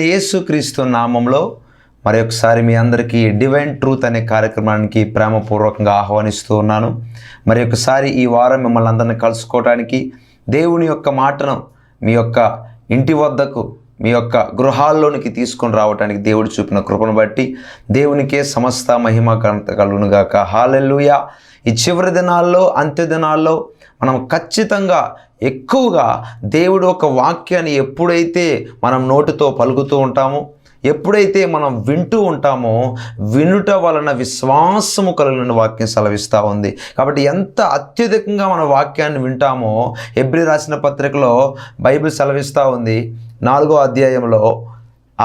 యేసు యేసుక్రీస్తు నామంలో మరొకసారి మీ అందరికీ డివైన్ ట్రూత్ అనే కార్యక్రమానికి ప్రేమపూర్వకంగా ఆహ్వానిస్తూ ఉన్నాను. మరి ఒకసారి ఈ వారం మిమ్మల్ని అందరిని కలుసుకోవడానికి దేవుని యొక్క మాటను మీ యొక్క ఇంటి వద్దకు మీ యొక్క గృహాల్లోనికి తీసుకొని రావడానికి దేవుడు చూపిన కృపను బట్టి దేవునికే సమస్త మహిమ కలుగునుగాక హాలెల్లుయా. ఈ చివరి దినాల్లో అంత్య దినాల్లో మనం ఖచ్చితంగా ఎక్కువగా దేవుడు ఒక వాక్యాన్ని ఎప్పుడైతే మనం నోటితో పలుకుతూ ఉంటామో ఎప్పుడైతే మనం వింటూ ఉంటామో వినుట వలన విశ్వాసము కలిగిన వాక్యం సెలవిస్తూ ఉంది. కాబట్టి ఎంత అత్యధికంగా మన వాక్యాన్ని వింటామో ఎబ్రి రాసిన పత్రికలో బైబిల్ సెలవిస్తూ ఉంది. నాలుగో అధ్యాయంలో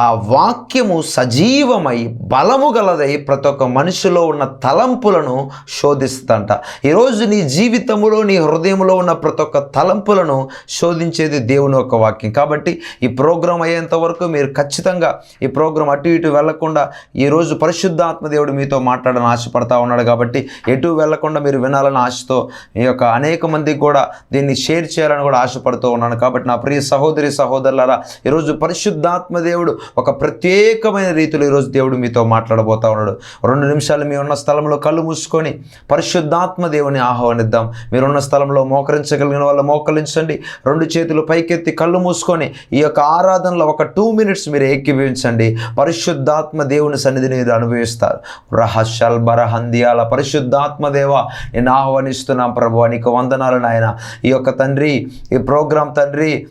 ఆ వాక్యము సజీవమై బలము గలదై ప్రతి ఒక్క మనిషిలో ఉన్న తలంపులను శోధిస్తుందంట. ఈరోజు నీ జీవితంలో నీ హృదయంలో ఉన్న ప్రతి ఒక్క తలంపులను శోధించేది దేవుని యొక్క వాక్యం. కాబట్టి ఈ ప్రోగ్రాం అయ్యేంత వరకు మీరు ఖచ్చితంగా ఈ ప్రోగ్రాం అటు ఇటు వెళ్ళకుండా ఈరోజు పరిశుద్ధాత్మ దేవుడు మీతో మాట్లాడాలని ఆశపడతా ఉన్నాడు కాబట్టి ఎటు వెళ్ళకుండా మీరు వినాలని ఆశతో ఈ యొక్క అనేక మందికి కూడా దీన్ని షేర్ చేయాలని కూడా ఆశపడుతూ ఉన్నాను. కాబట్టి నా ప్రియ సహోదరి సహోదరులారా ఈరోజు పరిశుద్ధాత్మ దేవుడు ఒక ప్రత్యేకమైన రీతిలో ఈరోజు దేవుడు మీతో మాట్లాడబోతా ఉన్నాడు. రెండు నిమిషాలు మీ ఉన్న స్థలంలో కళ్ళు మూసుకొని పరిశుద్ధాత్మ దేవుని ఆహ్వానిద్దాం. మీరున్న స్థలంలో మోకరించగలిగిన వాళ్ళు మోకరించండి. రెండు చేతులు పైకెత్తి కళ్ళు మూసుకొని ఈ యొక్క ఆరాధనలో ఒక టూ మినిట్స్ మీరు ఏకీభవించండి. పరిశుద్ధాత్మ దేవుని సన్నిధిని మీరు అనుభవిస్తారు. రహస్యల్ బరహందియాల పరిశుద్ధాత్మ దేవ నేను ఆహ్వానిస్తున్నాం ప్రభు. నీకు వందనాలు నాయన. ఈ యొక్క తండ్రి ఈ ప్రోగ్రాం తండ్రి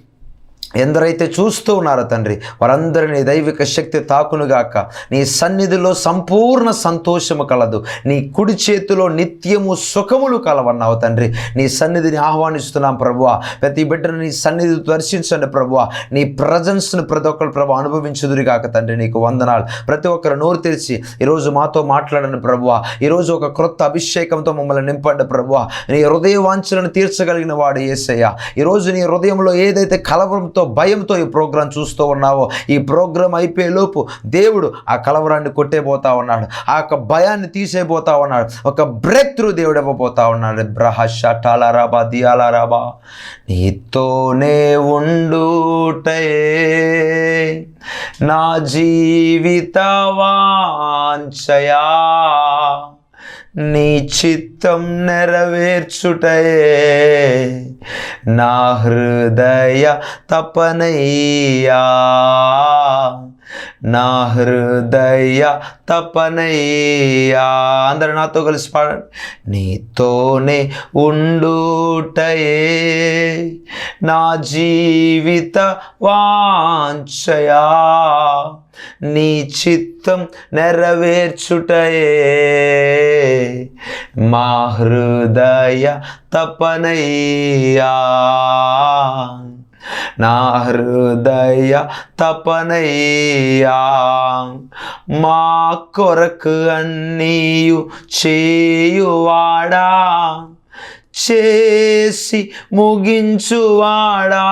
ఎందరైతే చూస్తూ ఉన్నారో తండ్రి వారందరినీ దైవిక శక్తి తాకునుగాక నీ సన్నిధిలో సంపూర్ణ సంతోషము కలదు. నీ కుడి చేతిలో నిత్యము సుఖములు కలవన్నావు తండ్రి. నీ సన్నిధిని ఆహ్వానిస్తున్నాం ప్రభువ. ప్రతి బిడ్డను నీ సన్నిధి దర్శించండి ప్రభువ. నీ ప్రజెన్స్ను ప్రతి ఒక్కరు ప్రభు అనుభవించుదురుగాక తండ్రి. నీకు వందనాలు. ప్రతి ఒక్కరు నోరు తెరిచి ఈరోజు మాతో మాట్లాడండి ప్రభువ. ఈరోజు ఒక క్రొత్త అభిషేకంతో మమ్మల్ని నింపండి ప్రభువ. నీ హృదయ వాంఛలను తీర్చగలిగిన వాడు ఏసయ్య. ఈరోజు నీ హృదయంలో ఏదైతే కలవరంతో భయంతో ఈ ప్రోగ్రాం చూస్తూ ఉన్నావో? ఈ ప్రోగ్రాం అయిపోయే లోపు దేవుడు ఆ కలవరాన్ని కొట్టేపోతా ఉన్నాడు. ఆ యొక్క భయాన్ని తీసేపోతా ఉన్నాడు. ఒక బ్రేక్ త్రూ దేవుడు ఇవ్వబోతా ఉన్నాడు. బ్రహష టాలారాబా దియాలారాబా నీతోనే ఉండుటే నా జీవిత వాంఛయా. నీ చిత్తం నెరవేర్చుటయే. నా హృదయ తపనయ్యా. నా హృదయ తపనయ్యా. అందరు నాతో కలిసి పాడండి నీతోనే ఉండుటయే. నా జీవిత వాంఛయా. నీ చిత్తం నెరవేర్చుటయే. మా హృదయ తపనయ్యా. నా హృదయ తపనయ్యా. మా కొరకు అన్నీయు చేయువాడా. చేసి ముగించువాడా.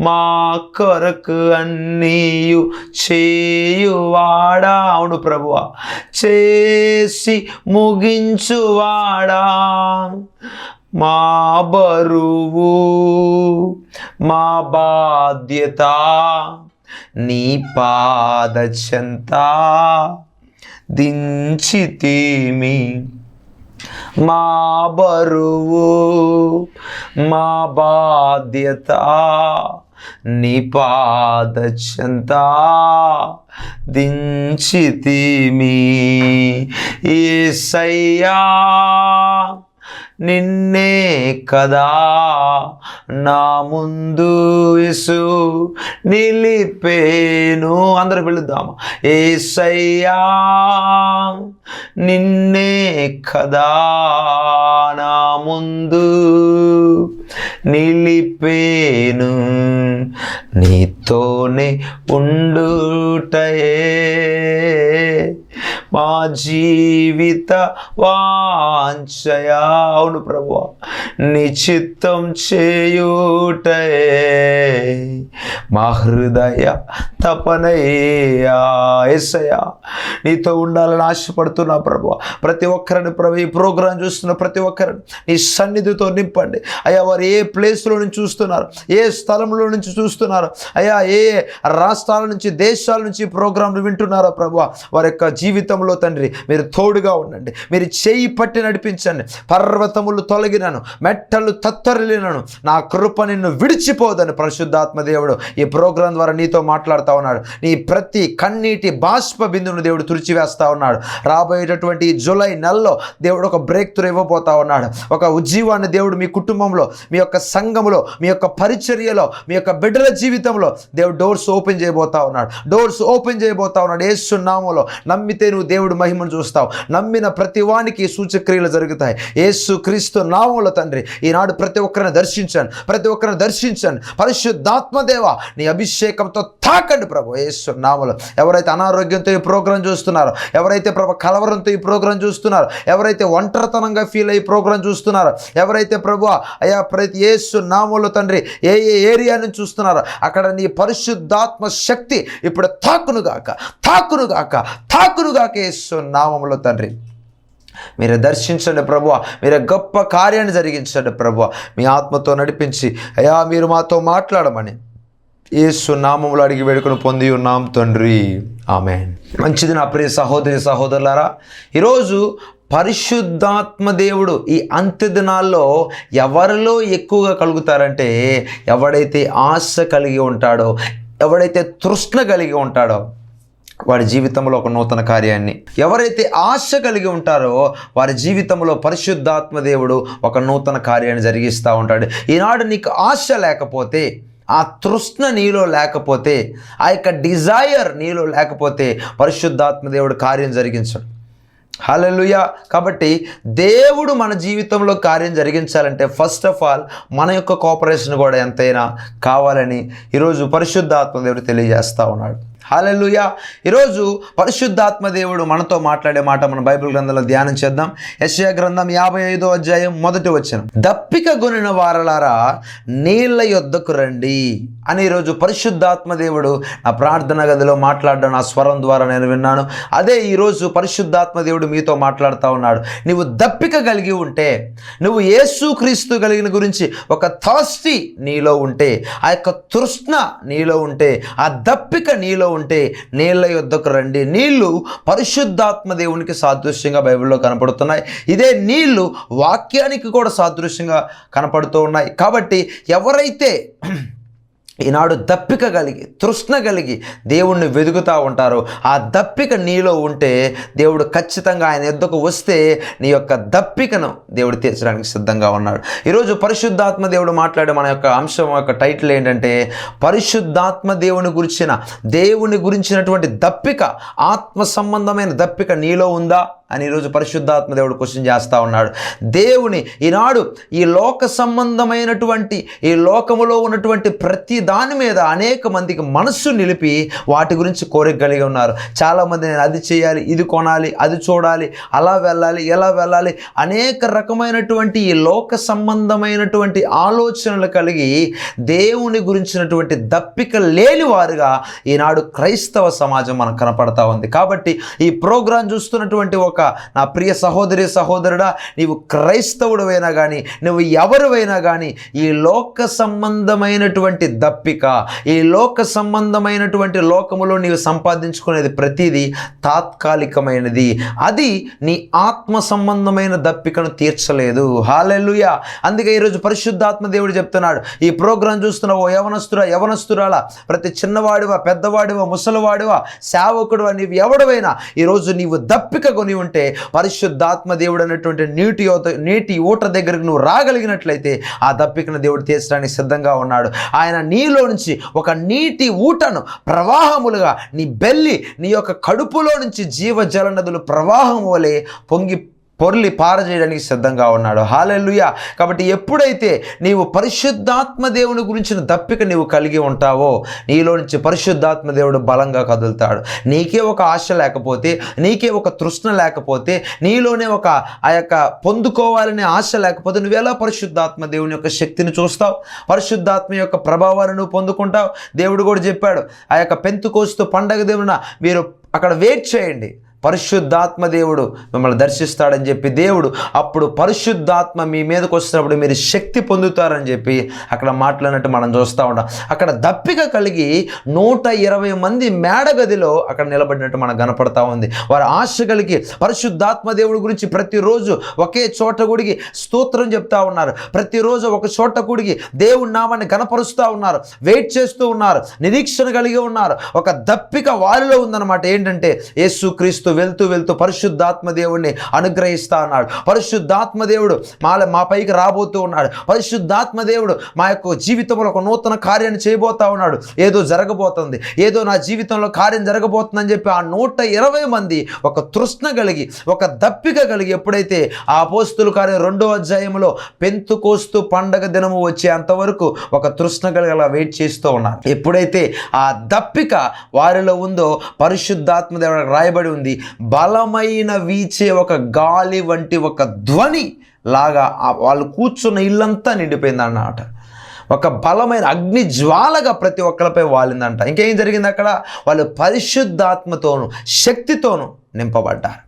మా కొరకు అన్నీయు చేయువాడా? అవును ప్రభువా. చేసి ముగించువాడా? మా బరువు మా బాధ్యత నీ పాద చెంత దించితిమి. మా బరువు మా బాధ్యత నీ పాద చెంత దించితిమి. ఏసయ్యా నిన్నే కదా నా ముందు ఇసు నిలిపేను. అందరు పిలుద్దామా ఏసయ్యా నిన్నే కదా నా ముందు నిలిపేను. తోనే ఉండుటయే. మా జీవిత వాంఛయా. అవును ప్రభు నిశ్చిత్తం చిత్తం చేయుటే మా హృదయ తపనయ్యా. నీతో ఉండాలని ఆశపడుతున్నా ప్రభు ప్రతి ఒక్కరిని ప్రభు ఈ ప్రోగ్రాం చూస్తున్న ప్రతి ఒక్కరిని నీ సన్నిధితో నింపండి. అయ్యా వారు ఏ ప్లేస్లో నుంచి చూస్తున్నారు ఏ స్థలంలో నుంచి చూస్తున్నారు అయ్యా ఏ రాష్ట్రాల నుంచి దేశాల నుంచి ప్రోగ్రాంలు వింటున్నారో ప్రభు వారి యొక్క జీవితంలో తండ్రి మీరు తోడుగా ఉండండి. మీరు చేయి పట్టి నడిపించండి. పర్వతములు తొలగినను మెట్టలు తత్తరిలినను నా కృప నిన్ను విడిచిపోదని పరిశుద్ధాత్మ దేవుడు ఈ ప్రోగ్రాం ద్వారా నీతో మాట్లాడుతూ ఉన్నాడు. నీ ప్రతి కన్నీటి బాష్ప బిందును దేవుడు తుడిచివేస్తా ఉన్నాడు. రాబోయేటటువంటి జూలై నెలలో దేవుడు ఒక బ్రేక్ త్రూ ఇవ్వబోతా ఉన్నాడు. ఒక ఉజ్జీవాన్ని దేవుడు మీ కుటుంబంలో మీ యొక్క సంఘములో మీ యొక్క పరిచర్యలో మీ యొక్క బిడ్డల జీవితంలో దేవుడు డోర్స్ ఓపెన్ చేయబోతా ఉన్నాడు. డోర్స్ ఓపెన్ చేయబోతా ఉన్నాడు. ఏసు నామంలో నమ్మితే నువ్వు దేవుడు మహిమను చూస్తావు. నమ్మిన ప్రతి వానికి సూచక్రియలు జరుగుతాయి. యేసు క్రీస్తు నామముల తండ్రి ఈనాడు ప్రతి ఒక్కరిని దర్శించండి ప్రతి ఒక్కరిని దర్శించండి. పరిశుద్ధాత్మదేవ నీ అభిషేకంతో తాకండి ప్రభు యేసు నామలు. ఎవరైతే అనారోగ్యంతో ఈ ప్రోగ్రాం చూస్తున్నారో ఎవరైతే ప్రభు కలవరంతో ఈ ప్రోగ్రాం చూస్తున్నారో ఎవరైతే ఒంటరితనంగా ఫీల్ అయ్యి ప్రోగ్రాం చూస్తున్నారో ఎవరైతే ప్రభు అయా ప్రతి యేసు నామంలో తండ్రి ఏ ఏ ఏరియా నుంచి చూస్తున్నారో అక్కడ నీ పరిశుద్ధాత్మ శక్తి ఇప్పుడు తాకునుగాక తాకునుగాక తాకునుగాక యేసు నామంలో తండ్రి. మీరు దర్శించండి ప్రభు మీరు గొప్ప కార్యాన్ని జరిగించండి ప్రభు మీ ఆత్మతో నడిపించి అయ్యా మీరు మాతో మాట్లాడమని యేసు నామములు అడిగి వేడుకను పొంది ఉన్నాం తండ్రి. ఆమె మంచిది నా ప్రియ సహోదరి సహోదరులారా ఈరోజు పరిశుద్ధాత్మ దేవుడు ఈ అంత్య దినాల్లో ఎవరిలో ఎక్కువగా కలుగుతారంటే ఎవడైతే ఆశ కలిగి ఉంటాడో ఎవడైతే తృష్ణ కలిగి ఉంటాడో వారి జీవితంలో ఒక నూతన కార్యాన్ని ఎవరైతే ఆశ కలిగి ఉంటారో వారి జీవితంలో పరిశుద్ధాత్మ దేవుడు ఒక నూతన కార్యాన్ని జరిగిస్తూ ఉంటాడు. ఈనాడు నీకు ఆశ లేకపోతే ఆ తృష్ణ నీలో లేకపోతే ఆ యొక్క డిజైర్ నీలో లేకపోతే పరిశుద్ధాత్మ దేవుడు కార్యం జరిగించడు. హలలుయ కాబట్టి దేవుడు మన జీవితంలో కార్యం జరిగించాలంటే ఫస్ట్ ఆఫ్ ఆల్ మన యొక్క కోఆపరేషన్ కూడా ఎంతైనా కావాలని ఈరోజు పరిశుద్ధాత్మ దేవుడు తెలియజేస్తూ ఉన్నాడు. హాలెలుయా. ఈరోజు పరిశుద్ధాత్మ దేవుడు మనతో మాట్లాడే మాట మన బైబిల్ గ్రంథంలో ధ్యానం చేద్దాం. యశయ గ్రంథం యాభై ఐదో అధ్యాయం మొదటి వచ్చిన దప్పిక గొనిన వారలారా నీళ్ళ యొద్దకు రండి అని ఈరోజు పరిశుద్ధాత్మ దేవుడు నా ప్రార్థన గదిలో మాట్లాడడం నా స్వరం ద్వారా నేను విన్నాను. అదే ఈరోజు పరిశుద్ధాత్మ దేవుడు మీతో మాట్లాడుతూ ఉన్నాడు. నువ్వు దప్పిక కలిగి ఉంటే నువ్వు యేసు క్రీస్తు కలిగిన గురించి ఒక థాస్టీ నీలో ఉంటే ఆ యొక్క తృష్ణ నీలో ఉంటే ఆ దప్పిక నీలో ఉంటే నీళ్ళ యొద్దకు రండి. నీళ్ళు పరిశుద్ధాత్మ దేవునికి సాదృశ్యంగా బైబిల్లో కనపడుతున్నాయి. ఇదే నీళ్ళు వాక్యానికి కూడా సాదృశ్యంగా కనపడుతూ ఉన్నాయి. కాబట్టి ఎవరైతే ఈనాడు దప్పిక కలిగి తృష్ణ కలిగి దేవుణ్ణి వెతుకుతూ ఉంటారు. ఆ దప్పిక నీలో ఉంటే దేవుడు ఖచ్చితంగా ఆయన ఎద్దుకు వస్తే నీ యొక్క దప్పికను దేవుడు తీర్చడానికి సిద్ధంగా ఉన్నాడు. ఈరోజు పరిశుద్ధాత్మ దేవుడు మాట్లాడే మన యొక్క అంశం యొక్క టైటిల్ ఏంటంటే పరిశుద్ధాత్మ దేవుని గురించిన దేవుని గురించినటువంటి దప్పిక ఆత్మ సంబంధమైన దప్పిక నీలో ఉందా? అని ఈరోజు పరిశుద్ధాత్మ దేవుడు క్వశ్చన్ చేస్తూ ఉన్నాడు. దేవుని ఈనాడు ఈ లోక సంబంధమైనటువంటి ఈ లోకములో ఉన్నటువంటి ప్రతి దాని మీద అనేక మందికి మనస్సు నిలిపి వాటి గురించి కోరిక కలిగి ఉన్నారు. చాలామంది నేను అది చేయాలి ఇది కొనాలి అది చూడాలి అలా వెళ్ళాలి ఎలా వెళ్ళాలి అనేక రకమైనటువంటి ఈ లోక సంబంధమైనటువంటి ఆలోచనలు కలిగి దేవుని గురించినటువంటి దప్పిక లేని వారుగా ఈనాడు క్రైస్తవ సమాజం మనకు కనపడతా ఉంది. కాబట్టి ఈ ప్రోగ్రాం చూస్తున్నటువంటి ఒక నా ప్రియ సహోదరి సహోదరుడా నీవు క్రైస్తవుడవైనా కానీ నువ్వు ఎవరువైనా కానీ ఈ లోక సంబంధమైనటువంటి దప్పిక ఈ లోక సంబంధమైనటువంటి లోకములో నీవు సంపాదించుకునేది ప్రతిదీ తాత్కాలికమైనది. అది నీ ఆత్మ సంబంధమైన దప్పికను తీర్చలేదు. హాలెలుయా అందుకే ఈరోజు పరిశుద్ధాత్మ దేవుడు చెప్తున్నాడు. ఈ ప్రోగ్రాం చూస్తున్న ఓ యవనస్తురా యవనస్తురాలా ప్రతి చిన్నవాడివా పెద్దవాడివా ముసలివాడివా సేవకుడువా నీవు ఎవడవైనా ఈరోజు నీవు దప్పిక నీవు ఉంటే పరిశుద్ధాత్మ దేవుడు అనేటువంటి నీటి యువత నీటి ఊట దగ్గరకు నువ్వు రాగలిగినట్లయితే ఆ దప్పికను దేవుడు తీర్చడానికి సిద్ధంగా ఉన్నాడు. ఆయన నీలో నుంచి ఒక నీటి ఊటను ప్రవాహములుగా నీ బెల్లి నీ యొక్క కడుపులో నుంచి జీవజల నదులు ప్రవాహం వలె పొంగి పొర్లి పారజేయడానికి సిద్ధంగా ఉన్నాడు. హాలెలుయ కాబట్టి ఎప్పుడైతే నీవు పరిశుద్ధాత్మ దేవుని గురించిన దప్పిక నీవు కలిగి ఉంటావో నీలో నుంచి పరిశుద్ధాత్మ దేవుడు బలంగా కదులుతాడు. నీకే ఒక ఆశ లేకపోతే నీకే ఒక తృష్ణ లేకపోతే నీలోనే ఒక ఆ యొక్క పొందుకోవాలనే ఆశ లేకపోతే నువ్వు ఎలా పరిశుద్ధాత్మ దేవుని యొక్క శక్తిని చూస్తావు? పరిశుద్ధాత్మ యొక్క ప్రభావాన్ని నువ్వు పొందుకుంటావు? దేవుడు కూడా చెప్పాడు ఆ యొక్క పెంతు కోస్తూ పండగ దేవున మీరు అక్కడ వెయిట్ చేయండి. పరిశుద్ధాత్మ దేవుడు మిమ్మల్ని దర్శిస్తాడని చెప్పి దేవుడు అప్పుడు పరిశుద్ధాత్మ మీ మీదకి వచ్చినప్పుడు మీరు శక్తి పొందుతారని చెప్పి అక్కడ మాట్లాడినట్టు మనం చూస్తూ ఉంటాం. అక్కడ దప్పిక కలిగి నూట ఇరవై మంది మేడగదిలో అక్కడ నిలబడినట్టు మనకు కనపడతా ఉంది. వారి ఆశ కలిగి పరిశుద్ధాత్మ దేవుడి గురించి ప్రతిరోజు ఒకే చోట గుడికి స్తోత్రం చెప్తా ఉన్నారు. ప్రతిరోజు ఒక చోట గుడికి దేవుడి నామాన్ని కనపరుస్తూ ఉన్నారు. వెయిట్ చేస్తూ ఉన్నారు. నిరీక్షణ కలిగి ఉన్నారు. ఒక దప్పిక వారిలో ఉందన్నమాట. ఏంటంటే యేసుక్రీస్తు వెళ్తూ వెళ్తూ పరిశుద్ధాత్మ దేవుడిని అనుగ్రహిస్తా ఉన్నాడు. పరిశుద్ధాత్మ దేవుడు మా మా పైకి రాబోతూ ఉన్నాడు. పరిశుద్ధాత్మ దేవుడు మా యొక్క జీవితంలో ఒక నూతన కార్యాన్ని చేయబోతా ఉన్నాడు. ఏదో జరగబోతుంది. ఏదో నా జీవితంలో కార్యం జరగబోతుందని చెప్పి ఆ నూట ఇరవై మంది ఒక తృష్ణ కలిగి ఒక దప్పిక కలిగి ఎప్పుడైతే ఆ పోస్తులు కార్యం రెండో అధ్యాయంలో పెంతు కోస్తూ పండగ దినము వచ్చే అంతవరకు ఒక తృష్ణ కలిగి అలా వెయిట్ చేస్తూ ఉన్నారు ఎప్పుడైతే ఆ దప్పిక వారిలో ఉందో పరిశుద్ధాత్మ దేవుడు రాయబడి ఉంది. బలమైన వీచే ఒక గాలి వంటి ఒక ధ్వని లాగా వాళ్ళు కూర్చున్న ఇల్లంతా నిండిపోయింది అన్నమాట ఒక బలమైన అగ్ని జ్వాలగా ప్రతి ఒక్కరిపై వాలిందంట. ఇంకేం జరిగింది అక్కడ వాళ్ళు పరిశుద్ధాత్మతోను శక్తితోను నింపబడ్డారు.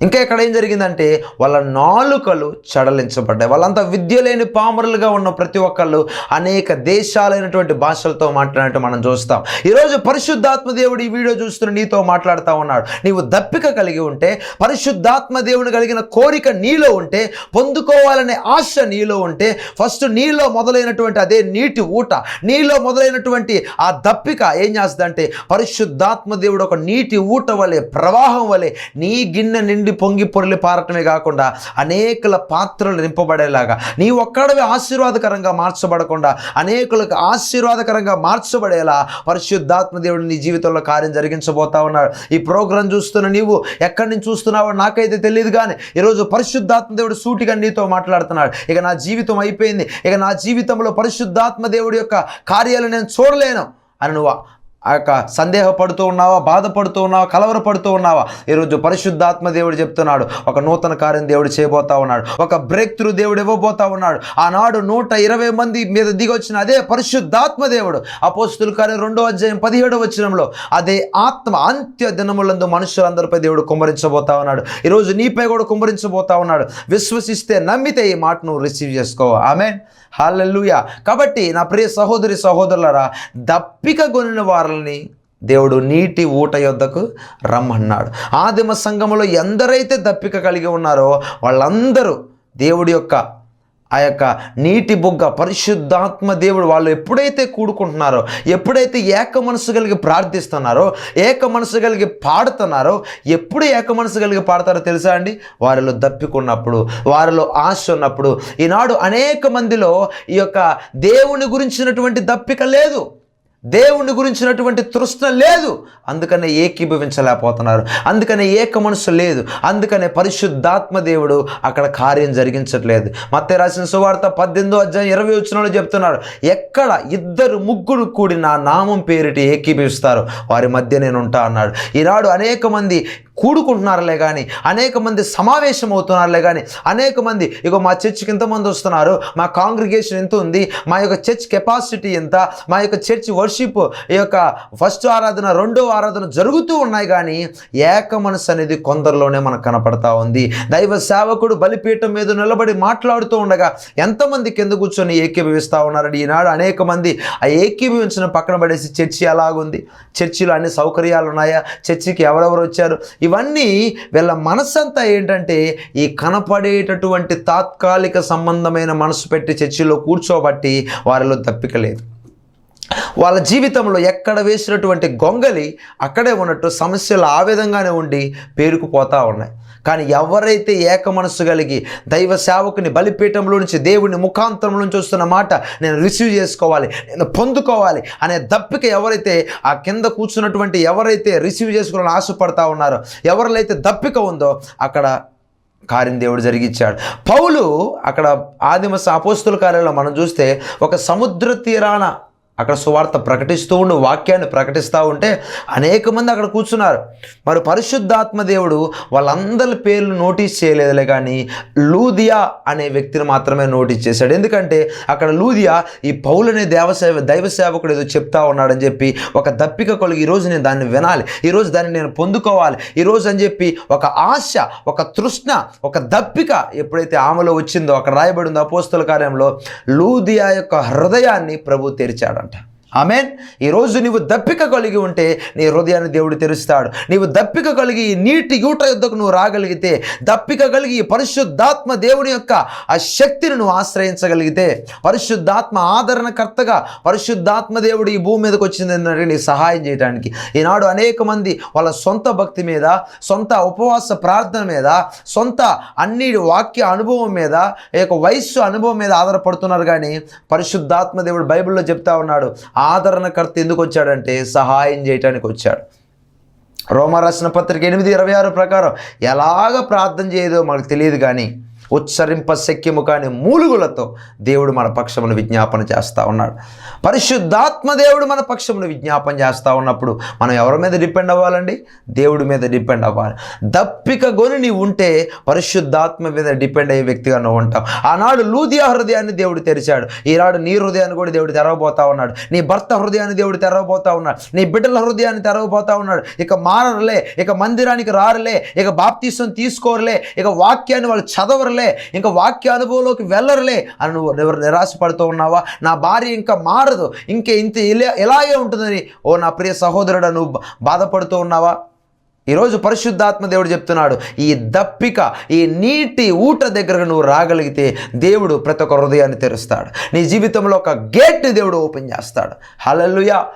ఇంకా ఇక్కడ ఏం జరిగిందంటే వాళ్ళ నాలుకలు చడలించబడ్డాయి. వాళ్ళంతా విద్య లేని పామరులుగా ఉన్న ప్రతి ఒక్కళ్ళు అనేక దేశాలైనటువంటి భాషలతో మాట్లాడినట్టు మనం చూస్తాం. ఈరోజు పరిశుద్ధాత్మ దేవుడు ఈ వీడియో చూస్తున్న నీతో మాట్లాడుతూ ఉన్నాడు. నీవు దప్పిక కలిగి ఉంటే పరిశుద్ధాత్మ దేవుని కలిగిన కోరిక నీలో ఉంటే పొందుకోవాలనే ఆశ నీలో ఉంటే ఫస్ట్ నీలో మొదలైనటువంటి అదే నీటి ఊట నీలో మొదలైనటువంటి ఆ దప్పిక ఏం చేస్తుందంటే పరిశుద్ధాత్మ దేవుడు ఒక నీటి ఊట వలె ప్రవాహం వలె నీ గిన్నె నిండి పొంగి పొరలి పారటమే కాకుండా అనేకుల పాత్రలు నింపబడేలాగా నీ ఒక్కడవే ఆశీర్వాదకరంగా మార్చబడకుండా అనేకులకు ఆశీర్వాదకరంగా మార్చబడేలా పరిశుద్ధాత్మ దేవుడు నీ జీవితంలో కార్యం జరిగించబోతా ఉన్నాడు. ఈ ప్రోగ్రాం చూస్తున్న నీవు ఎక్కడి నుంచి చూస్తున్నావో నాకైతే తెలియదు కానీ ఈరోజు పరిశుద్ధాత్మ దేవుడు సూటిగా నీతో మాట్లాడుతున్నాడు. ఇక నా జీవితం అయిపోయింది. ఇక నా జీవితంలో పరిశుద్ధాత్మ దేవుడి యొక్క కార్యాలు నేను చూడలేను అని నువ్వు ఆ యొక్క సందేహపడుతూ ఉన్నావా? బాధపడుతూ ఉన్నావా? కలవరపడుతూ ఉన్నావా? ఈరోజు పరిశుద్ధాత్మ దేవుడు చెప్తున్నాడు. ఒక నూతన కార్యం దేవుడు చేయబోతా ఉన్నాడు. ఒక బ్రేక్ త్రూ దేవుడు ఇవ్వబోతా ఉన్నాడు. ఆనాడు నూట ఇరవై మంది మీద దిగొచ్చిన అదే పరిశుద్ధాత్మ దేవుడు. అపోస్తుల కార్యం రెండో అధ్యాయం పదిహేడో వచనంలో అదే ఆత్మ అంత్య దినములందు మనుషులందరిపై దేవుడు కుమ్మరించబోతా ఉన్నాడు. ఈరోజు నీపై కూడా కుమ్మరించబోతా ఉన్నాడు. విశ్వసిస్తే నమ్మితే ఈ మాట నువ్వు రిసీవ్ చేసుకో. ఆమె హాలెల్లుయా కాబట్టి నా ప్రియ సహోదరి సహోదరులరా దప్పిక కొనిన మనల్ని దేవుడు నీటి ఊట యొద్దకు రమ్మన్నాడు. ఆదిమ సంఘములో ఎందరైతే దప్పిక కలిగి ఉన్నారో వాళ్ళందరూ దేవుడి యొక్క ఆ యొక్క నీటి బొగ్గ పరిశుద్ధాత్మ దేవుడు వాళ్ళు ఎప్పుడైతే కూడుకుంటున్నారో ఎప్పుడైతే ఏక మనసు కలిగి ప్రార్థిస్తున్నారో ఏక మనసు కలిగి పాడుతున్నారో ఎప్పుడు ఏక మనసు కలిగి పాడతారో తెలుసా అండి? వారిలో దప్పికున్నప్పుడు వారిలో ఆశ ఉన్నప్పుడు ఈనాడు అనేక మందిలో ఈ యొక్క దేవుని గురించినటువంటి దప్పిక లేదు. దేవుని గురించినటువంటి తృష్ణ లేదు. అందుకనే ఏకీభవించలేకపోతున్నారు. అందుకనే ఏక మనసు లేదు. అందుకనే పరిశుద్ధాత్మ దేవుడు అక్కడ కార్యం జరిగించట్లేదు. మత్తే రాసిన సువార్త పద్దెనిమిదో అధ్యాయం ఇరవై వచ్చినలో చెప్తున్నాడు ఎక్కడ ఇద్దరు ముగ్గురు కూడి నా నామం పేరిటి ఏకీభవిస్తారు? వారి మధ్య నేను ఉంటా అన్నాడు. ఈనాడు అనేక మంది కూడుకుంటున్నారులే కానీ అనేక మంది సమావేశం అవుతున్నారులే కానీ అనేక మంది ఇగో మా చర్చికి ఎంతమంది వస్తున్నారు? మా కాంగ్రిగేషన్ ఎంత ఉంది? మా యొక్క చర్చ్ కెపాసిటీ ఎంత? మా యొక్క చర్చ్ వర్షిప్ ఈ యొక్క ఫస్ట్ ఆరాధన రెండో ఆరాధన జరుగుతూ ఉన్నాయి కానీ ఏక మనసు అనేది కొందరిలోనే మనకు కనపడతా ఉంది. దైవ సేవకుడు బలిపీఠం మీద నిలబడి మాట్లాడుతూ ఉండగా ఎంతమంది కింద కూర్చొని ఏకీభవిస్తూ ఉన్నారని ఈనాడు అనేక మంది ఆ ఏకీభవించిన పక్కన పడేసి చర్చి ఎలాగుంది? చర్చిలో అన్ని సౌకర్యాలు ఉన్నాయా? చర్చికి ఎవరెవరు వచ్చారు? ఇవన్నీ వీళ్ళ మనసంతా ఏంటంటే ఈ కనపడేటటువంటి తాత్కాలిక సంబంధమైన మనసు పెట్టి చర్చిలో కూర్చోబట్టి వారిలో తప్పిక లేదు. వాళ్ళ జీవితంలో ఎక్కడ వేసినటువంటి గొంగలి అక్కడే ఉన్నట్టు సమస్యలు ఆ విధంగానే ఉండి పేరుకుపోతూ ఉన్నాయి. కానీ ఎవరైతే ఏక మనస్సు కలిగి దైవ సేవకుని బలిపీఠంలో నుంచి దేవుని ముఖాంతరం నుంచి వస్తున్న మాట నేను రిసీవ్ చేసుకోవాలి నేను పొందుకోవాలి అనే దప్పిక ఎవరైతే ఆ కింద కూర్చున్నటువంటి ఎవరైతే రిసీవ్ చేసుకోవాలని ఆశపడతా ఉన్నారో ఎవరిలో దప్పిక ఉందో అక్కడ కార్యం దేవుడు జరిగించాడు పౌలు అక్కడ ఆదిమ అపోస్తుల కార్యంలో మనం చూస్తే ఒక సముద్ర తీరాన అక్కడ సువార్త ప్రకటిస్తూ ఉండి వాక్యాన్ని ప్రకటిస్తూ ఉంటే అనేక మంది అక్కడ కూర్చున్నారు. మరి పరిశుద్ధాత్మ దేవుడు వాళ్ళందరి పేర్లు నోటీస్ చేయలేదులే కానీ లూదియా అనే వ్యక్తిని మాత్రమే నోటీస్ చేశాడు. ఎందుకంటే అక్కడ లూదియా ఈ పౌలనే దేవసేవ దైవ సేవకుడు ఏదో చెప్తా ఉన్నాడని చెప్పి ఒక దప్పిక కొలిగి ఈరోజు నేను దాన్ని వినాలి. ఈరోజు దాన్ని నేను పొందుకోవాలి. ఈరోజు అని చెప్పి ఒక ఆశ ఒక తృష్ణ ఒక దప్పిక ఎప్పుడైతే ఆమెలో వచ్చిందో అక్కడ రాయబడిందో అపోస్తుల కార్యంలో లూదియా యొక్క హృదయాన్ని ప్రభు తెరిచాడు ఆమెన్. ఈరోజు నీవు దప్పిక కలిగి ఉంటే నీ హృదయాన్ని దేవుడు తెరుస్తాడు. నీవు దప్పిక కలిగి నీటి యూట యుద్ధకు నువ్వు రాగలిగితే దప్పిక కలిగి పరిశుద్ధాత్మ దేవుని యొక్క ఆ శక్తిని నువ్వు ఆశ్రయించగలిగితే పరిశుద్ధాత్మ ఆదరణకర్తగా పరిశుద్ధాత్మ దేవుడు ఈ భూమి మీదకి వచ్చింది నీ సహాయం చేయడానికి ఈనాడు అనేక మంది వాళ్ళ సొంత భక్తి మీద సొంత ఉపవాస ప్రార్థన మీద సొంత అన్ని వాక్య అనుభవం మీద ఈ యొక్క వయస్సు అనుభవం మీద ఆధారపడుతున్నారు కానీ పరిశుద్ధాత్మ దేవుడు బైబిల్లో చెప్తా ఉన్నాడు ఆదరణకర్త ఎందుకు వచ్చాడంటే సహాయం చేయటానికి వచ్చాడు. రోమా రాసిన పత్రిక ఎనిమిది ఇరవై ఆరు ప్రకారం ఎలాగ ప్రార్థన చేయదో మనకు తెలియదు కానీ ఉచ్చరింప శక్యము కాని మూలుగులతో దేవుడు మన పక్షమును విజ్ఞాపన చేస్తూ ఉన్నాడు. పరిశుద్ధాత్మ దేవుడు మన పక్షమును విజ్ఞాపన చేస్తూ ఉన్నప్పుడు మనం ఎవరి మీద డిపెండ్ అవ్వాలండి? దేవుడి మీద డిపెండ్ అవ్వాలి. దప్పిక గొని నీవు ఉంటే పరిశుద్ధాత్మ మీద డిపెండ్ అయ్యే వ్యక్తిగా నువ్వు ఉంటావు. ఆనాడు లూదియా హృదయాన్ని దేవుడు తెరిచాడు. ఈనాడు నీ హృదయాన్ని కూడా దేవుడు తెరవబోతా ఉన్నాడు. నీ భర్త హృదయాన్ని దేవుడు తెరవబోతా ఉన్నాడు. నీ బిడ్డల హృదయాన్ని తెరవబోతా ఉన్నాడు. ఇక మారరులే ఇక మందిరానికి రారులే ఇక బాప్తీసం తీసుకోరులే ఇక వాక్యాన్ని వాళ్ళు చదవరులే ఇంకా వాక్య అనుభవంలోకి వెళ్ళరులే అని నువ్వు నిరాశపడుతూ ఉన్నావా? నా భార్య ఇంకా మారదు ఇంకే ఇంత ఇలా ఇలాగే ఉంటుందని ఓ నా ప్రియ సహోదరుడు నువ్వు బాధపడుతూ ఉన్నావా? ఈరోజు పరిశుద్ధాత్మ దేవుడు చెప్తున్నాడు ఈ దప్పిక ఈ నీటి ఊట దగ్గరకు నువ్వు రాగలిగితే దేవుడు ప్రతి ఒక్క హృదయాన్ని తెరుస్తాడు. నీ జీవితంలో ఒక గేట్ని దేవుడు ఓపెన్ చేస్తాడు. హలల్లుయా!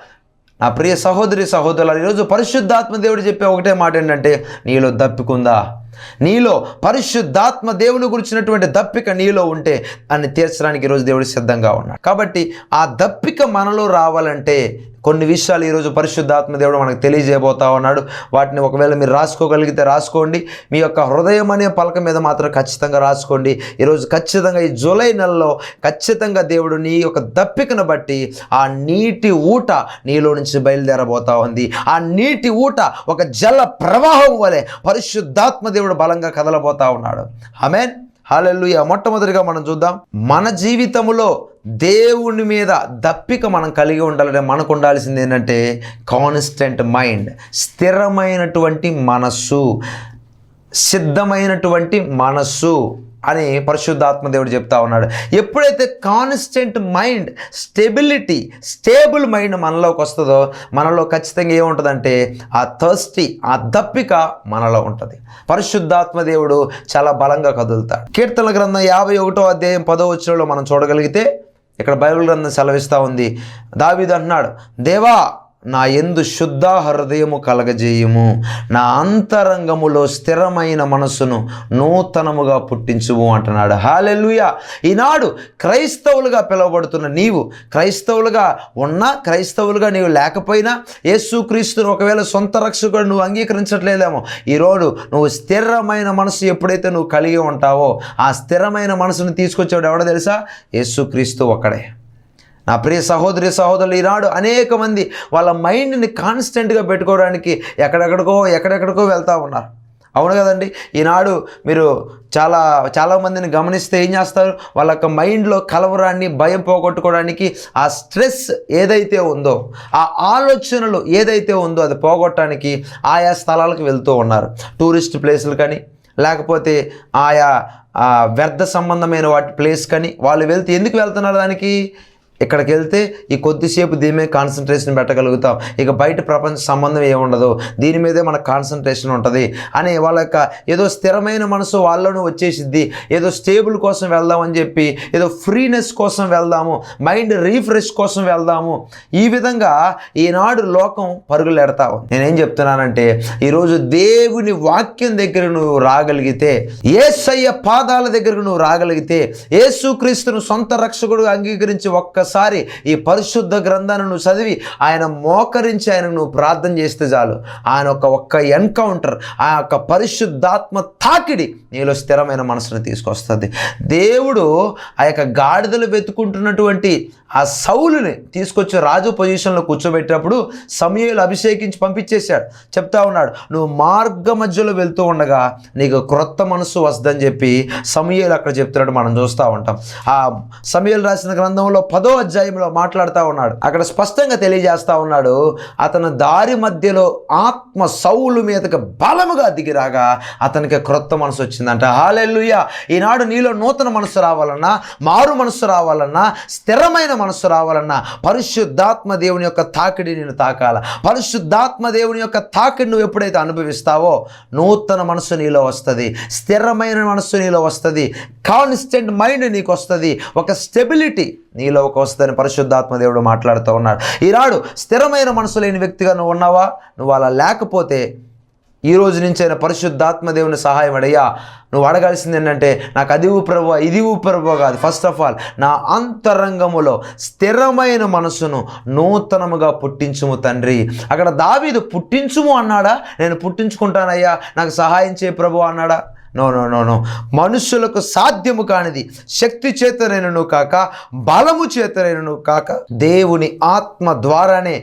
నా ప్రియ సహోదరి సహోదరులు ఈరోజు పరిశుద్ధాత్మ దేవుడు చెప్పే ఒకటే మాట ఏంటంటే నీలో దప్పికుందా నీలో పరిశుద్ధాత్మ దేవుని గురించినటువంటి దప్పిక నీలో ఉంటే అని తీర్చడానికి ఈరోజు దేవుడు సిద్ధంగా ఉన్నాడు. కాబట్టి ఆ దప్పిక మనలో రావాలంటే కొన్ని విషయాలు ఈరోజు పరిశుద్ధాత్మ దేవుడు మనకు తెలియజేయబోతా ఉన్నాడు. వాటిని ఒకవేళ మీరు రాసుకోగలిగితే రాసుకోండి. మీ యొక్క హృదయం అనే పలక మీద మాత్రం ఖచ్చితంగా రాసుకోండి. ఈరోజు ఖచ్చితంగా ఈ జూలై నెలలో ఖచ్చితంగా దేవుడు నీ యొక్క దప్పికను బట్టి ఆ నీటి ఊట నీలో నుంచి బయలుదేరబోతా ఉంది. ఆ నీటి ఊట ఒక జల ప్రవాహం వలె పరిశుద్ధాత్మ దేవుడు బలంగా కదలబోతా ఉన్నాడు. ఆమెన్. హాలెల్లుయ. మొట్టమొదటిగా మనం చూద్దాం మన జీవితంలో దేవుని మీద దప్పిక మనం కలిగి ఉండాలంటే మనకు ఉండాల్సింది ఏంటంటే కాన్స్టెంట్ మైండ్ స్థిరమైనటువంటి మనస్సు సిద్ధమైనటువంటి మనస్సు. అని పరిశుద్ధాత్మ దేవుడు చెప్తా ఉన్నాడు. ఎప్పుడైతే constant mind stability stable mind మనలోకి వస్తుందో మనలో ఖచ్చితంగా ఏముంటుందంటే ఆ థర్స్టీ ఆ దప్పిక మనలో ఉంటుంది. పరిశుద్ధాత్మ దేవుడు చాలా బలంగా కదులుతాడు. కీర్తన గ్రంథం యాభై ఒకటో అధ్యాయం పదో వచ్చినలో మనం చూడగలిగితే ఇక్కడ బైబిల్ గ్రంథం సెలవిస్తూ ఉంది. దావీదు అంటున్నాడు దేవా నా ఎందు శుద్ధ హృదయము కలగజేయము. నా అంతరంగములో స్థిరమైన మనసును నూతనముగా పుట్టించుము అంటున్నాడు. హాలెలుయ ఈనాడు క్రైస్తవులుగా పిలువబడుతున్న నీవు క్రైస్తవులుగా ఉన్నా క్రైస్తవులుగా నీవు లేకపోయినా యేసుక్రీస్తును ఒకవేళ సొంత రక్షకుడు నువ్వు అంగీకరించట్లేదేమో. ఈరోజు నువ్వు స్థిరమైన మనసు ఎప్పుడైతే నువ్వు కలిగి ఉంటావో ఆ స్థిరమైన మనసును తీసుకొచ్చాడు ఎవడో తెలుసా? యేసుక్రీస్తు ఒక్కడే. నా ప్రియ సహోదరి సహోదరులు ఈనాడు అనేక మంది వాళ్ళ మైండ్ని కాన్స్టెంట్గా పెట్టుకోవడానికి ఎక్కడెక్కడికో ఎక్కడెక్కడికో వెళ్తూ ఉన్నారు. అవును కదండి? ఈనాడు మీరు చాలా చాలామందిని గమనిస్తే ఏం చేస్తారు? వాళ్ళ యొక్క మైండ్లో కలవరాన్ని భయం పోగొట్టుకోవడానికి ఆ స్ట్రెస్ ఏదైతే ఉందో ఆ ఆలోచనలు ఏదైతే ఉందో అది పోగొట్టడానికి ఆయా స్థలాలకు వెళ్తూ ఉన్నారు. టూరిస్ట్ ప్లేసులు కానీ లేకపోతే ఆయా వ్యర్థ సంబంధమైన వాటి ప్లేస్ కానీ వాళ్ళు వెళ్తే ఎందుకు వెళ్తున్నారు దానికి? ఇక్కడికి వెళ్తే ఈ కొద్దిసేపు దీని మీద కాన్సన్ట్రేషన్ పెట్టగలుగుతాం. ఇక బయట ప్రపంచ సంబంధం ఏముండదు దీని మీదే మన కాన్సన్ట్రేషన్ ఉంటుంది. అని వాళ్ళ యొక్క ఏదో స్థిరమైన మనసు వాళ్ళను వచ్చేసిద్ది. ఏదో స్టేబుల్ కోసం వెళ్దామని చెప్పి ఏదో ఫ్రీనెస్ కోసం వెళ్దాము మైండ్ రీఫ్రెష్ కోసం వెళ్దాము. ఈ విధంగా ఈనాడు లోకం పరుగులు నేనేం చెప్తున్నానంటే ఈరోజు దేవుని వాక్యం దగ్గర నువ్వు రాగలిగితే ఏసయ్య పాదాల దగ్గరకు నువ్వు రాగలిగితే యేసుక్రీస్తును సొంత రక్షకుడు అంగీకరించి ఒక్క ఒక్కసారి ఈ పరిశుద్ధ గ్రంథాన్ని నువ్వు చదివి ఆయన మోకరించి ఆయన నువ్వు ప్రార్థన చేస్తే చాలు. ఆయన ఒక ఒక్క ఎన్కౌంటర్ ఆ యొక్క పరిశుద్ధాత్మ తాకిడి నీలో స్థిరమైన మనసును తీసుకొస్తుంది. దేవుడు ఆ యొక్క గాడిదలు వెతుకుంటున్నటువంటి ఆ సౌలుని తీసుకొచ్చి రాజు పొజిషన్లో కూర్చోబెట్టినప్పుడు సమయాలు అభిషేకించి పంపించేశాడు. చెప్తా ఉన్నాడు నువ్వు మార్గ మధ్యలో వెళ్తూ ఉండగా నీకు క్రొత్త మనసు వస్తుందని చెప్పి సమయాలు అక్కడ చెప్తున్నాడు మనం చూస్తూ ఉంటాం. ఆ సమయాలు రాసిన గ్రంథంలో పదో అధ్యాయంలో మాట్లాడుతూ ఉన్నాడు. అక్కడ స్పష్టంగా తెలియజేస్తూ ఉన్నాడు అతను దారి మధ్యలో ఆత్మ సౌలు మీదకి బలముగా దిగిరాగా అతనికి క్రొత్త మనసు వచ్చిందంట. హాలెల్లుయ్య ఈనాడు నీలో నూతన మనసు రావాలన్నా మారు మనసు రావాలన్నా స్థిరమైన మనసు రావాలన్నా పరిశుద్ధాత్మ దేవుని యొక్క తాకిడి నేను తాకాల. పరిశుద్ధాత్మ దేవుని యొక్క తాకిడి నువ్వు ఎప్పుడైతే అనుభవిస్తావో నూతన మనసు నీలో వస్తుంది స్థిరమైన మనసు నీలో వస్తుంది కాన్స్టెంట్ మైండ్ నీకు వస్తుంది ఒక స్టెబిలిటీ నీలో ఒక వస్తుందని పరిశుద్ధాత్మ దేవుడు మాట్లాడుతూ ఉన్నాడు. ఈనాడు స్థిరమైన మనసు లేని వ్యక్తిగా నువ్వు ఉన్నావా? నువ్వు అలా లేకపోతే ఈ రోజు నుంచైనా పరిశుద్ధాత్మ దేవుని సహాయం అడయ్యా నువ్వు అడగాల్సింది ఏంటంటే నాకు అది ప్రభు ఇది ప్రభు కాదు. ఫస్ట్ ఆఫ్ ఆల్ నా అంతరంగములో స్థిరమైన మనసును నూతనముగా పుట్టించుము తండ్రి. అక్కడ దావీదు పుట్టించుము అన్నాడా? నేను పుట్టించుకుంటానయ్యా నాకు సహాయం చేయ ప్రభు అన్నాడా? నో నో నో నో మనుషులకు సాధ్యము కానిది శక్తి చేతనైనను కాక బలము చేతనైనను కాక దేవుని ఆత్మ ద్వారానే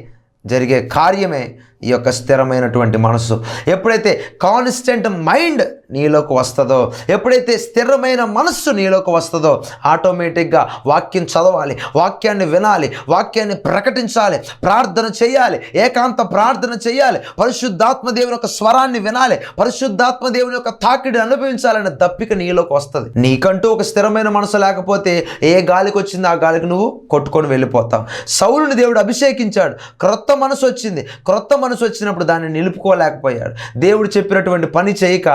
జరిగే కార్యమే ఈ యొక్క స్థిరమైనటువంటి మనసు ఎప్పుడైతే కాన్స్టెంట్ మైండ్ నీలోకి వస్తుందో? ఎప్పుడైతే స్థిరమైన మనస్సు నీలోకి వస్తుందో ఆటోమేటిక్గా వాక్యం చదవాలి వాక్యాన్ని వినాలి వాక్యాన్ని ప్రకటించాలి ప్రార్థన చేయాలి ఏకాంత ప్రార్థన చేయాలి పరిశుద్ధాత్మ దేవుని యొక్క స్వరాన్ని వినాలి పరిశుద్ధాత్మ దేవుని యొక్క తాకిడి అనుభవించాలనే దప్పిక నీలోకి వస్తుంది. నీకంటూ ఒక స్థిరమైన మనసు లేకపోతే ఏ గాలికి వచ్చింది ఆ గాలికి నువ్వు కొట్టుకొని వెళ్ళిపోతావు. సౌలుని దేవుడు అభిషేకించాడు. క్రొత్త మనసు వచ్చింది. క్రొత్త మనసు వచ్చినప్పుడు దాన్ని నిలుపుకోలేకపోయాడు. దేవుడు చెప్పినటువంటి పని చేయక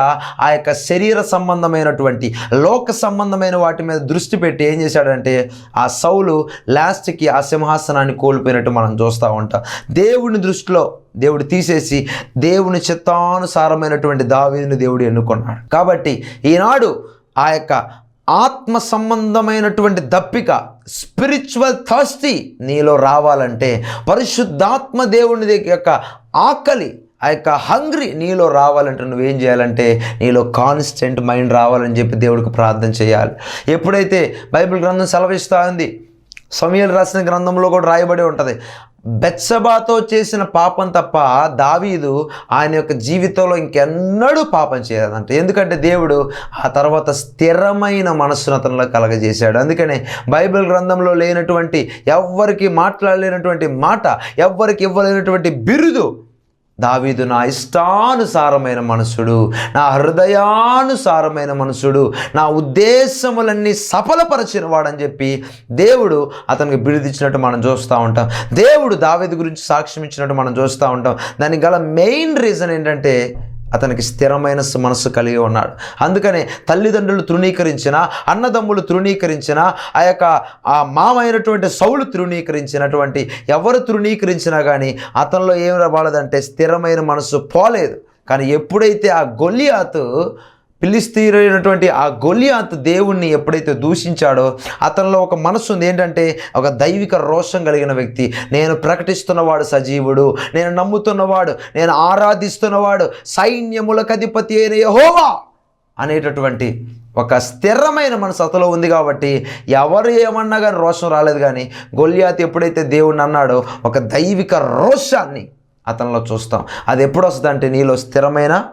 ఆ యొక్క శరీర సంబంధమైనటువంటి లోక సంబంధమైన వాటి మీద దృష్టి పెట్టి ఏం చేశాడంటే ఆ సౌలు లాస్ట్కి ఆ సింహాసనాన్ని కోల్పోయినట్టు మనం చూస్తూ ఉంటాం. దేవుని దృష్టిలో దేవుడు తీసేసి దేవుని చిత్తానుసారమైనటువంటి దావీని దేవుడు ఎన్నుకున్నాడు. కాబట్టి ఈనాడు ఆ యొక్క ఆత్మ సంబంధమైనటువంటి దప్పిక స్పిరిచువల్ థర్స్టీ నీలో రావాలంటే పరిశుద్ధాత్మ దేవుని యొక్క ఆకలి ఆ యొక్క హంగ్రీ నీలో రావాలంటే నువ్వేం చేయాలంటే నీలో కాన్స్టెంట్ మైండ్ రావాలని చెప్పి దేవుడికి ప్రార్థన చేయాలి. ఎప్పుడైతే బైబిల్ గ్రంథం సెలవిస్తూ ఉంది సమయలు రాసిన గ్రంథంలో కూడా రాయబడి ఉంటుంది బెత్సబాతో చేసిన పాపం తప్ప దావీదు ఆయన యొక్క జీవితంలో ఇంకెన్నడూ పాపం చేయదంట ఎందుకంటే దేవుడు ఆ తర్వాత స్థిరమైన మనస్సును అతనిలో కలగజేశాడు. అందుకనే బైబిల్ గ్రంథంలో లేనటువంటి ఎవ్వరికి మాట్లాడలేనటువంటి మాట ఎవ్వరికి ఇవ్వలేనటువంటి బిరుదు దావీదు నా ఇష్టానుసారమైన మనసుడు నా హృదయానుసారమైన మనసుడు నా ఉద్దేశములన్నీ సఫలపరచిన వాడని చెప్పి దేవుడు అతనికి బిరుదిచ్చినట్టు మనం చూస్తూ ఉంటాం. దేవుడు దావీదు గురించి సాక్ష్యం ఇచ్చినట్టు మనం చూస్తూ ఉంటాం. దానికి గల మెయిన్ రీజన్ ఏంటంటే అతనికి స్థిరమైన మనస్సు కలిగి ఉన్నాడు. అందుకనే తల్లిదండ్రులు తృణీకరించిన అన్నదమ్ములు తృణీకరించిన ఆ యొక్క ఆ మామైనటువంటి సౌలు తృణీకరించినటువంటి ఎవరు తృణీకరించినా కానీ అతనిలో ఏం రావాలదంటే స్థిరమైన మనస్సు పోలేదు. కానీ ఎప్పుడైతే ఆ గొల్లియాతు పిలిస్తీరైనటువంటి ఆ గొలియాత్ దేవుణ్ణి ఎప్పుడైతే దూషించాడో అతనిలో ఒక మనసు ఉంది. ఏంటంటే ఒక దైవిక రోషం కలిగిన వ్యక్తి. నేను ప్రకటిస్తున్నవాడు సజీవుడు. నేను నమ్ముతున్నవాడు. నేను ఆరాధిస్తున్నవాడు. సైన్యములకు అధిపతి అయిన యహోవా అనేటటువంటి ఒక స్థిరమైన మనసు అతలో ఉంది కాబట్టి ఎవరు ఏమన్నా కానీ రోషం రాలేదు కానీ గొల్యాత్ ఎప్పుడైతే దేవుణ్ణి అన్నాడో ఒక దైవిక రోషాన్ని అతనిలో చూస్తాం. అది ఎప్పుడు వస్తుందంటే నీలో స్థిరమైన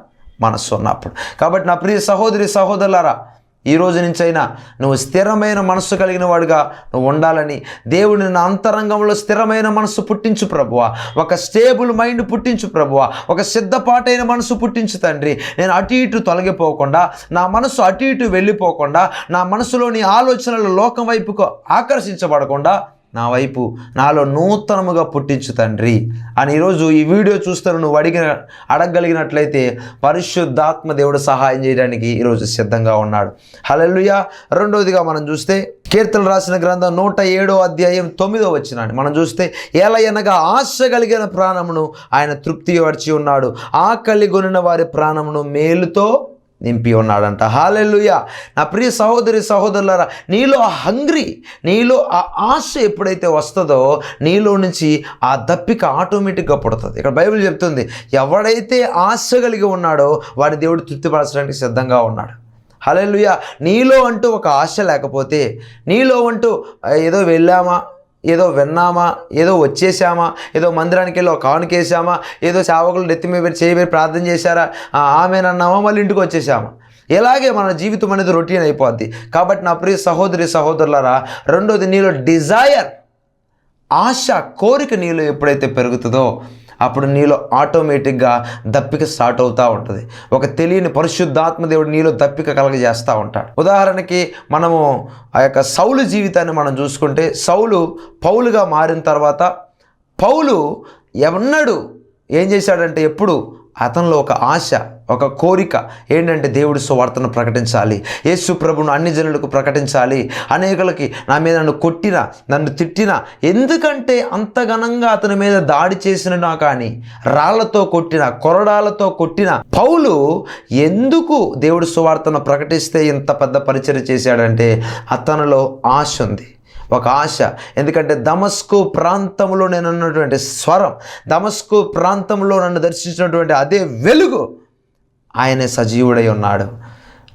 మనస్సు ఉన్నప్పుడు. కాబట్టి నా ప్రియ సహోదరి సహోదరులారా ఈ రోజు నుంచైనా నువ్వు స్థిరమైన మనస్సు కలిగిన వాడుగా నువ్వు ఉండాలని దేవుడిని నా అంతరంగంలో స్థిరమైన మనస్సు పుట్టించు ప్రభువా. ఒక స్టేబుల్ మైండ్ పుట్టించు ప్రభువా. ఒక సిద్ధపాటైన మనసు పుట్టించు తండ్రి. నేను అటు ఇటు తొలగిపోకుండా నా మనసు అటు ఇటు వెళ్ళిపోకుండా నా మనసులోని ఆలోచనలు లోకం వైపుకు ఆకర్షించబడకుండా నా వైపు నాలో నూతనముగా పుట్టించు తండ్రి. అని ఈరోజు ఈ వీడియో చూస్తాను నువ్వు అడిగిన అడగగలిగినట్లయితే పరిశుద్ధాత్మ దేవుడు సహాయం చేయడానికి ఈరోజు సిద్ధంగా ఉన్నాడు. హలలుయ రెండవదిగా మనం చూస్తే కీర్తనలు రాసిన గ్రంథం నూట ఏడో అధ్యాయం తొమ్మిదో వచ్చినాన్ని మనం చూస్తే ఎలయనగా ఆశ కలిగిన ప్రాణమును ఆయన తృప్తి పరిచి ఉన్నాడు. ఆకలి కొనిన వారి ప్రాణమును మేలుతో నింపి ఉన్నాడంట. హాలెలుయ నా ప్రియ సహోదరి సహోదరులారా నీలో ఆ హంగ్రీ నీలో ఆ ఆశ ఎప్పుడైతే వస్తుందో నీలో నుంచి ఆ దప్పిక ఆటోమేటిక్గా పుడుతుంది. ఇక్కడ బైబిల్ చెప్తుంది ఎవడైతే ఆశ కలిగి ఉన్నాడో వాడి దేవుడు తృప్తిపరచడానికి సిద్ధంగా ఉన్నాడు. హలెలుయ నీలో అంటూ ఒక ఆశ లేకపోతే నీలో అంటూ ఏదో వెళ్ళామా? ఏదో విన్నామా? ఏదో వచ్చేసామా ఏదో మందిరానికి వెళ్ళి ఒక కానుకేసామా ఏదో సేవకులు నెత్తి మీద చేయబడి ప్రార్థన చేశారా? ఆమె ఆమెనన్నామా? మళ్ళీ ఇంటికి వచ్చేసామా ఇలాగే మన జీవితం అనేది రొటీన్ అయిపోద్ది. కాబట్టి నా ప్రియ సహోదరి సహోదరులారా రెండోది నీలో డిజైర్ ఆశ కోరిక నీలో ఎప్పుడైతే పెరుగుతుందో అప్పుడు నీలో ఆటోమేటిక్గా దప్పిక స్టార్ట్ అవుతూ ఉంటుంది. ఒక తెలియని పరిశుద్ధాత్మ దేవుడు నీలో దప్పిక కలగజేస్తూ ఉంటాడు. ఉదాహరణకి మనము ఆ యొక్క సౌలు జీవితాన్ని మనం చూసుకుంటే సౌలు పౌలుగా మారిన తర్వాత పౌలు ఎన్నడూ ఏం చేశాడంటే ఎప్పుడు అతనిలో ఒక ఆశ ఒక కోరిక ఏంటంటే దేవుడి సువార్తను ప్రకటించాలి. యేసు ప్రభును అన్ని జనులకు ప్రకటించాలి. అనేకులకి నా మీద నన్ను కొట్టిన నన్ను తిట్టిన ఎందుకంటే అంత ఘనంగా అతని మీద దాడి చేసినా కానీ రాళ్ళతో కొట్టిన కొరడాలతో కొట్టిన పౌలు ఎందుకు దేవుడి సువార్తను ప్రకటిస్తే ఇంత పెద్ద పరిచయం చేశాడంటే అతనిలో ఆశ ఉంది. ఒక ఆశ. ఎందుకంటే దమస్కు ప్రాంతంలో నేను ఉన్నటువంటి స్వరం దమస్కు ప్రాంతంలో నన్ను దర్శించినటువంటి అదే వెలుగు ఆయనే సజీవుడై ఉన్నాడు.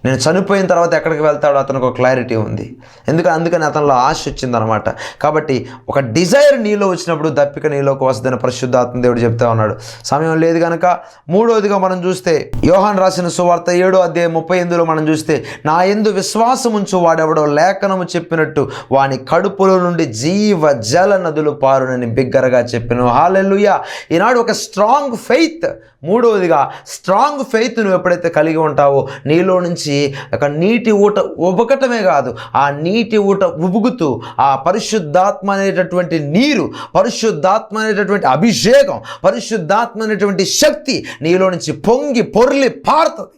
నేను చనిపోయిన తర్వాత ఎక్కడికి వెళ్తాడో అతనికి ఒక క్లారిటీ ఉంది. ఎందుకంటే అందుకని అతనిలో ఆశ వచ్చిందనమాట. కాబట్టి ఒక డిజైర్ నీలో వచ్చినప్పుడు దప్పిక నీలోకి వస్తుందని పరిశుద్ధాత్మ దేవుడు చెప్తా ఉన్నాడు. సమయం లేదు కనుక మూడోదిగా మనం చూస్తే యోహాన్ రాసిన సువార్త ఏడో అధ్యాయం ముప్పై ఎనిమిదిలో మనం చూస్తే నా ఎందు విశ్వాసం ఉంచు వాడెవడో లేఖనము చెప్పినట్టు వాని కడుపులో నుండి జీవ జల నదులు పారునని బిగ్గరగా చెప్పిన. హాలెలుయ ఈనాడు ఒక స్ట్రాంగ్ ఫెయిత్ మూడవదిగా స్ట్రాంగ్ ఫెయిత్ నువ్వు ఎప్పుడైతే కలిగి ఉంటావో నీలో నుంచి ఒక నీటి ఊట ఉబకటమే కాదు ఆ నీటి ఊట ఉబుకుతూ ఆ పరిశుద్ధాత్మ అనేటటువంటి నీరు పరిశుద్ధాత్మ అనేటటువంటి అభిషేకం పరిశుద్ధాత్మ అనేటువంటి శక్తి నీలో నుంచి పొంగి పొర్లి పారుతుంది.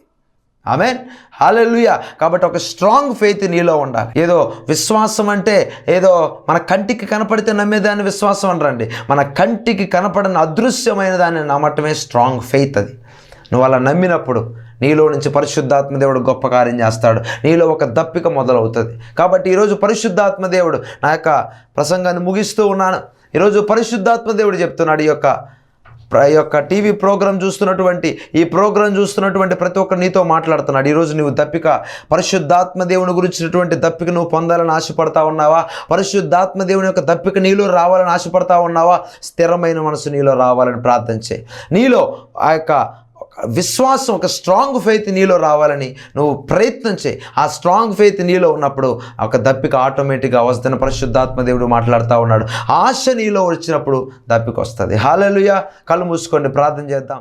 ఆమెన్ హాలెలుయ కాబట్టి ఒక స్ట్రాంగ్ ఫెయిత్ నీలో ఉండాలి. ఏదో విశ్వాసం అంటే ఏదో మన కంటికి కనపడితే నమ్మేదాన్ని విశ్వాసం అనరండి. మన కంటికి కనపడని అదృశ్యమైన దాన్ని నమ్మటమే స్ట్రాంగ్ ఫెయిత్ అది. నువ్వు అలా నమ్మినప్పుడు నీలో నుంచి పరిశుద్ధాత్మ దేవుడు గొప్ప కార్యం చేస్తాడు. నీలో ఒక దప్పిక మొదలవుతుంది. కాబట్టి ఈరోజు పరిశుద్ధాత్మ దేవుడు నా యొక్క ప్రసంగాన్ని ముగిస్తూ ఉన్నాను. ఈరోజు పరిశుద్ధాత్మ దేవుడు చెప్తున్నాడు ఈ యొక్క యొక్క టీవీ ప్రోగ్రాం చూస్తున్నటువంటి ఈ ప్రోగ్రాం చూస్తున్నటువంటి ప్రతి ఒక్కరు నీతో మాట్లాడుతున్నాడు ఈరోజు నువ్వు దప్పిక పరిశుద్ధాత్మదేవుని గురించినటువంటి దప్పిక నువ్వు పొందాలని ఆశపడతా ఉన్నావా? పరిశుద్ధాత్మదేవుని యొక్క దప్పిక నీలో రావాలని ఆశపడతా ఉన్నావా? స్థిరమైన మనసు నీలో రావాలని ప్రార్థన చేయి. నీలో ఆ యొక్క విశ్వాసం ఒక స్ట్రాంగ్ ఫెయిత్ నీలో రావాలని నువ్వు ప్రయత్నం చేయి. ఆ స్ట్రాంగ్ ఫెయిత్ నీలో ఉన్నప్పుడు ఒక దప్పిక ఆటోమేటిక్గా వస్తున్న పరిశుద్ధాత్మ దేవుడు మాట్లాడుతూ ఉన్నాడు. ఆశ నీలో వచ్చినప్పుడు దప్పిక వస్తుంది. హాలలుయ కళ్ళు మూసుకోండి. ప్రార్థన చేద్దాం.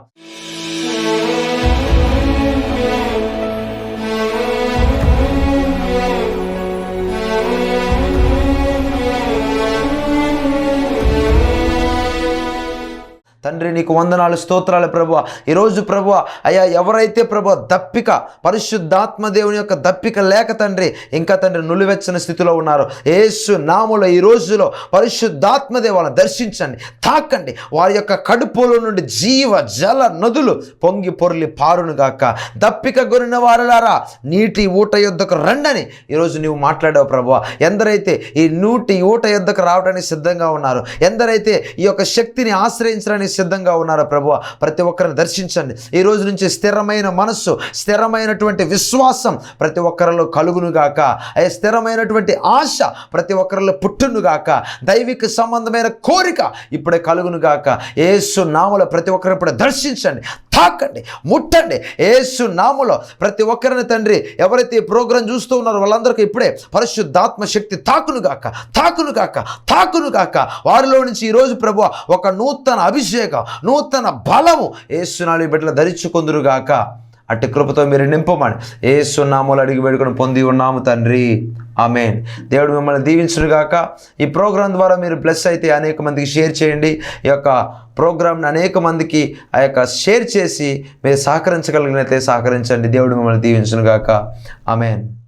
తండ్రి నీకు వందనాలు స్తోత్రాలు ప్రభు ఈరోజు ప్రభు అయ్యా ఎవరైతే ప్రభు దప్పిక పరిశుద్ధాత్మ దేవుని యొక్క దప్పిక లేక తండ్రి ఇంకా తండ్రి నులివెచ్చని స్థితిలో ఉన్నారు. ఏసు నాముల ఈ రోజులో పరిశుద్ధాత్మ దేవులను దర్శించండి తాకండి. వారి యొక్క కడుపులో నుండి జీవ జల నదులు పొంగి పొర్లి పారును గాక. దప్పిక గురిన వారలారా నీటి ఊట యుద్ధకు రండని ఈరోజు నీవు మాట్లాడావు ప్రభు ఎందరైతే ఈ నూటి ఊట యుద్ధకు రావడానికి సిద్ధంగా ఉన్నారు ఎందరైతే ఈ యొక్క శక్తిని ఆశ్రయించడానికి సిద్ధంగా ఉన్నారో ప్రభు ప్రతి ఒక్కరిని దర్శించండి. ఈ రోజు నుంచి స్థిరమైన మనస్సు స్థిరమైనటువంటి విశ్వాసం ప్రతి ఒక్కరిలో కలుగును గాక. ఏ స్థిరమైనటువంటి ఆశ ప్రతి ఒక్కరిలో పుట్టును గాక. దైవిక సంబంధమైన కోరిక ఇప్పుడే కలుగును గాక. ఏసు నామల ప్రతి ఒక్కరు ఇప్పుడు దర్శించండి. తాకండి ముట్టండి. ఏసు నాములో ప్రతి ఒక్కరిని తండ్రి ఎవరైతే ఈ ప్రోగ్రాం చూస్తూ ఉన్నారో వాళ్ళందరికీ ఇప్పుడే పరిశుద్ధాత్మ శక్తి తాకును గాక తాకును గాక తాకును గాక. వారిలో నుంచి ఈరోజు ప్రభు ఒక నూతన అభిషేకం నూతన బలము ఏసునాలు బిడ్డలు ధరించుకుందురు గాక. అట్టి కృపతో మీరు నింపమని ఏ సున్నాములు అడిగి వేడుకొని పొంది ఉన్నాము తండ్రి. ఆమెన్. దేవుడు మిమ్మల్ని దీవించునుగాక. ఈ ప్రోగ్రాం ద్వారా మీరు ప్లస్ అయితే అనేక మందికి షేర్ చేయండి. ఈ యొక్క ప్రోగ్రామ్ని అనేక మందికి ఆ యొక్క షేర్ చేసి మీరు సహకరించగలిగినట్లయితే సహకరించండి. దేవుడు మిమ్మల్ని దీవించునుగాక. ఆమెన్.